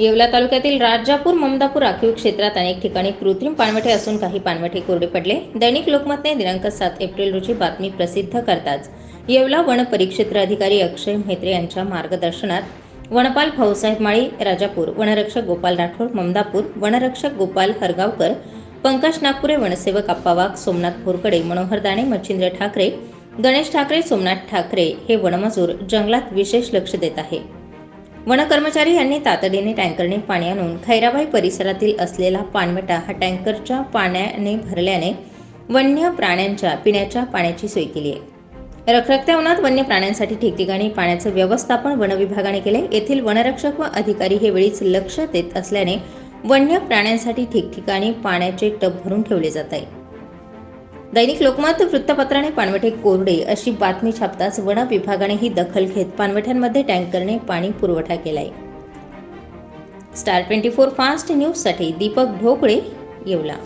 येवला तालुक्यातील राजापूर ममदापूर राखीव क्षेत्रात अनेक ठिकाणी कृत्रिम पाणवठे असून काही पाणवठे कोरडे पडले. दैनिक लोकमतने दिनांक सात एप्रिल रोजी बातमी प्रसिद्ध करताच येवला वन परिक्षेत्र अधिकारी अक्षय म्हेत्रे यांच्या मार्गदर्शनात वनपाल भाऊसाहेब माळी राजापूर वनरक्षक गोपाल राठोड ममदापूर वनरक्षक गोपाल हरगावकर पंकज नागपुरे वनसेवक आप्पावाघ सोमनाथ भोरकडे मनोहर दाणे मच्छिंद्र ठाकरे गणेश ठाकरे सोमनाथ ठाकरे हे वनमजूर जंगलात विशेष लक्ष देत आहे. वनकर्मचारी यांनी तातडीने टँकरने पाणी आणून खैराबाई परिसरातील असलेला पाणवटा हा टँकरच्या पाण्याने भरल्याने वन्य प्राण्यांच्या पिण्याच्या पाण्याची सोय केली आहे. रखरखत्या उन्हात वन्य प्राण्यांसाठी ठिकठिकाणी पाण्याचं व्यवस्थापन वनविभागाने केले येथील वनरक्षक व अधिकारी हे वेळीच लक्ष देत असल्याने वन्य प्राण्यांसाठी ठिकठिकाणी पाण्याचे टब भरून ठेवले जात आहे. दैनिक लोकमत वृत्तपत्राने पाणवठे कोरडे अशी बातमी छापताच वन विभागाने ही दखल घेत पाणवठ्यांमध्ये टँकरने पाणी पुरवठा केलाय. स्टार ट्वेंटी फोर फास्ट न्यूजसाठी दीपक ढोकळे येवला.